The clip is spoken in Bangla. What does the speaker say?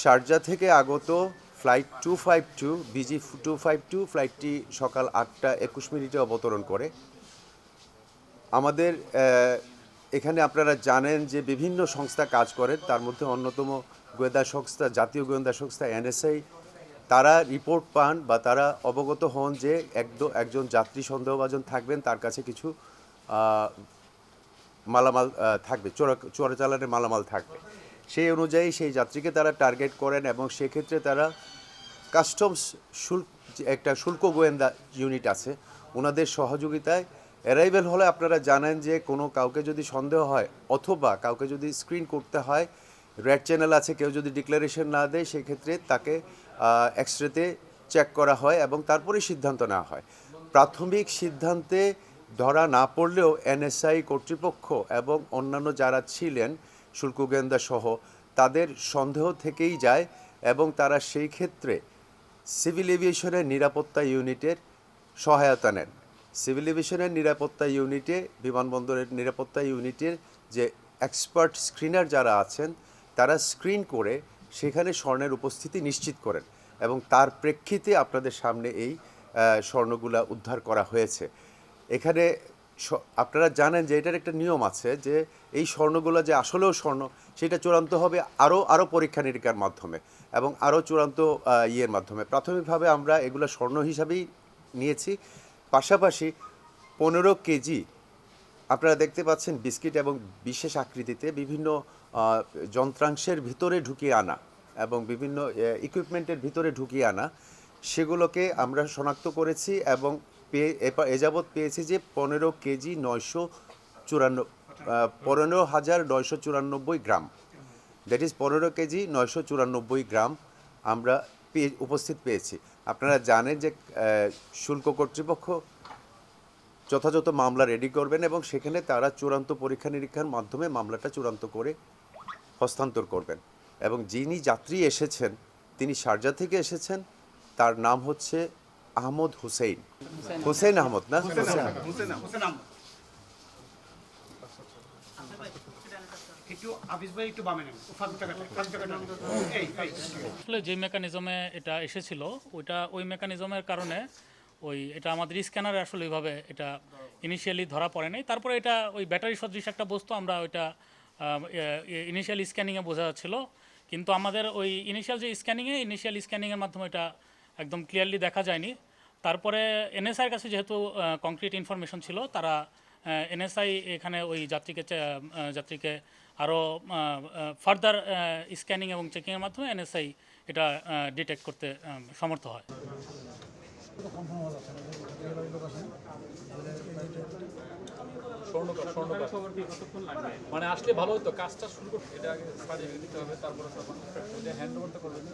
শারজা থেকে আগত flight two five two BG two five two, ফ্লাইটটি সকাল আটটা একুশ মিনিটে অবতরণ করে। আমাদের এখানে আপনারা জানেন যে বিভিন্ন সংস্থা কাজ করেন। তার মধ্যে অন্যতম গোয়েন্দা সংস্থা, জাতীয় গোয়েন্দা সংস্থা এনএসআই। তারা রিপোর্ট পান বা তারা অবগত হন যে একদম একজন যাত্রী সন্দেহভাজন থাকবেন, তার কাছে কিছু মালামাল থাকবে, চোরা, চোরাচালানের মালামাল থাকবে। সেই অনুযায়ী সেই যাত্রীকে তারা টার্গেট করেন এবং সেক্ষেত্রে তারা কাস্টমস শুল্ক একটা শুল্ক গোয়েন্দা ইউনিট আছে। ওনাদের সহযোগিতায় অ্যারাইভেল হলে আপনারা জানেন যে কোনো কাউকে যদি সন্দেহ হয় অথবা কাউকে যদি স্ক্রিন করতে হয় রেড চ্যানেল আছে, কেউ যদি ডিক্লারেশন না দেয়, সেক্ষেত্রে তাকে এক্সরেতে চেক করা হয় এবং তারপরেই সিদ্ধান্ত নেওয়া হয়। প্রাথমিক সিদ্ধান্তে ধরা না পড়লেও এনএসআই কর্তৃপক্ষ এবং অন্যান্য যারা ছিলেন শুল্ক গোয়েন্দা সহ তাদের সন্দেহ থেকেই যায় এবং তারা সেই ক্ষেত্রে সিভিল এভিয়েশনের নিরাপত্তা ইউনিটের সহায়তা নেন। সিভিল এভিয়েশনের নিরাপত্তা ইউনিটে, বিমানবন্দরের নিরাপত্তা ইউনিটের যে এক্সপার্ট স্ক্রিনার যারা আছেন, তারা স্ক্রিন করে সেখানে স্বর্ণের উপস্থিতি নিশ্চিত করেন এবং তার প্রেক্ষিতে আপনাদের সামনে এই স্বর্ণগুলা উদ্ধার করা হয়েছে। এখানে আপনারা জানেন যে এটার একটা নিয়ম আছে যে এই স্বর্ণগুলো যে আসলেও স্বর্ণ, সেটা চূড়ান্ত হবে আরও আরও পরীক্ষা নিরীক্ষার মাধ্যমে এবং আরও চূড়ান্ত ইয়ের মাধ্যমে। প্রাথমিকভাবে আমরা এগুলো স্বর্ণ হিসাবেই নিয়েছি। পাশাপাশি পনেরো কেজি, আপনারা দেখতে পাচ্ছেন বিস্কিট এবং বিশেষ আকৃতিতে বিভিন্ন যন্ত্রাংশের ভিতরে ঢুকিয়ে আনা এবং বিভিন্ন ইকুইপমেন্টের ভিতরে ঢুকিয়ে আনা, সেগুলোকে আমরা শনাক্ত করেছি এবং পেয়ে এ যাবৎ পেয়েছি যে পনেরো কেজি নয়শো চুরান্ন পনেরো হাজার নয়শো চুরানব্বই গ্রাম। দ্যাট ইজ পনেরো কেজি নয়শো চুরানব্বই গ্রাম আমরা পেয়ে উপস্থিত পেয়েছি। আপনারা জানেন যে শুল্ক কর্তৃপক্ষ যথাযথ মামলা রেডি করবেন এবং সেখানে তারা চূড়ান্ত পরীক্ষা নিরীক্ষার মাধ্যমে মামলাটা চূড়ান্ত করে হস্তান্তর করবেন। এবং যিনি যাত্রী এসেছেন, তিনি শারজা থেকে এসেছেন, তার নাম হচ্ছে আহমদ হুসেইন। হুসেইন আহমদ। না? আসলে যে মেকানিজমে এটা এসেছিল ওইটা ওই মেকানিজমের কারণে ওই এটা আমাদের স্ক্যানারে আসলে ওইভাবে এটা ইনিশিয়ালি ধরা পড়ে নাই। তারপরে এটা ওই ব্যাটারি সদৃশ একটা বস্তু আমরা ওইটা ইনিশিয়াল স্ক্যানিংয়ে বোঝা যাচ্ছিল। কিন্তু আমাদের ওই ইনিশিয়াল যে স্ক্যানিংয়ে ইনিশিয়াল স্ক্যানিংয়ের মাধ্যমে এটা একদম ক্লিয়ারলি দেখা যায়নি। তারপরে এনএসআইয়ের কাছে যেহেতু কংক্রিট ইনফরমেশন ছিল, তারা এনএসআই এখানে ওই যাত্রীকে যাত্রীকে আরও ফার্দার স্ক্যানিং এবং চেকিংয়ের মাধ্যমে এনএসআই এটা ডিটেক্ট করতে সমর্থ হয়। স্বর্ণকার স্বর্ণকার মানে আসলে ভালো হতো কাজটা শুরু করতে। এটা আগে সার্টিফিকেট দিতে হবে তারপরে হ্যান্ড ওভারটা তো করবেন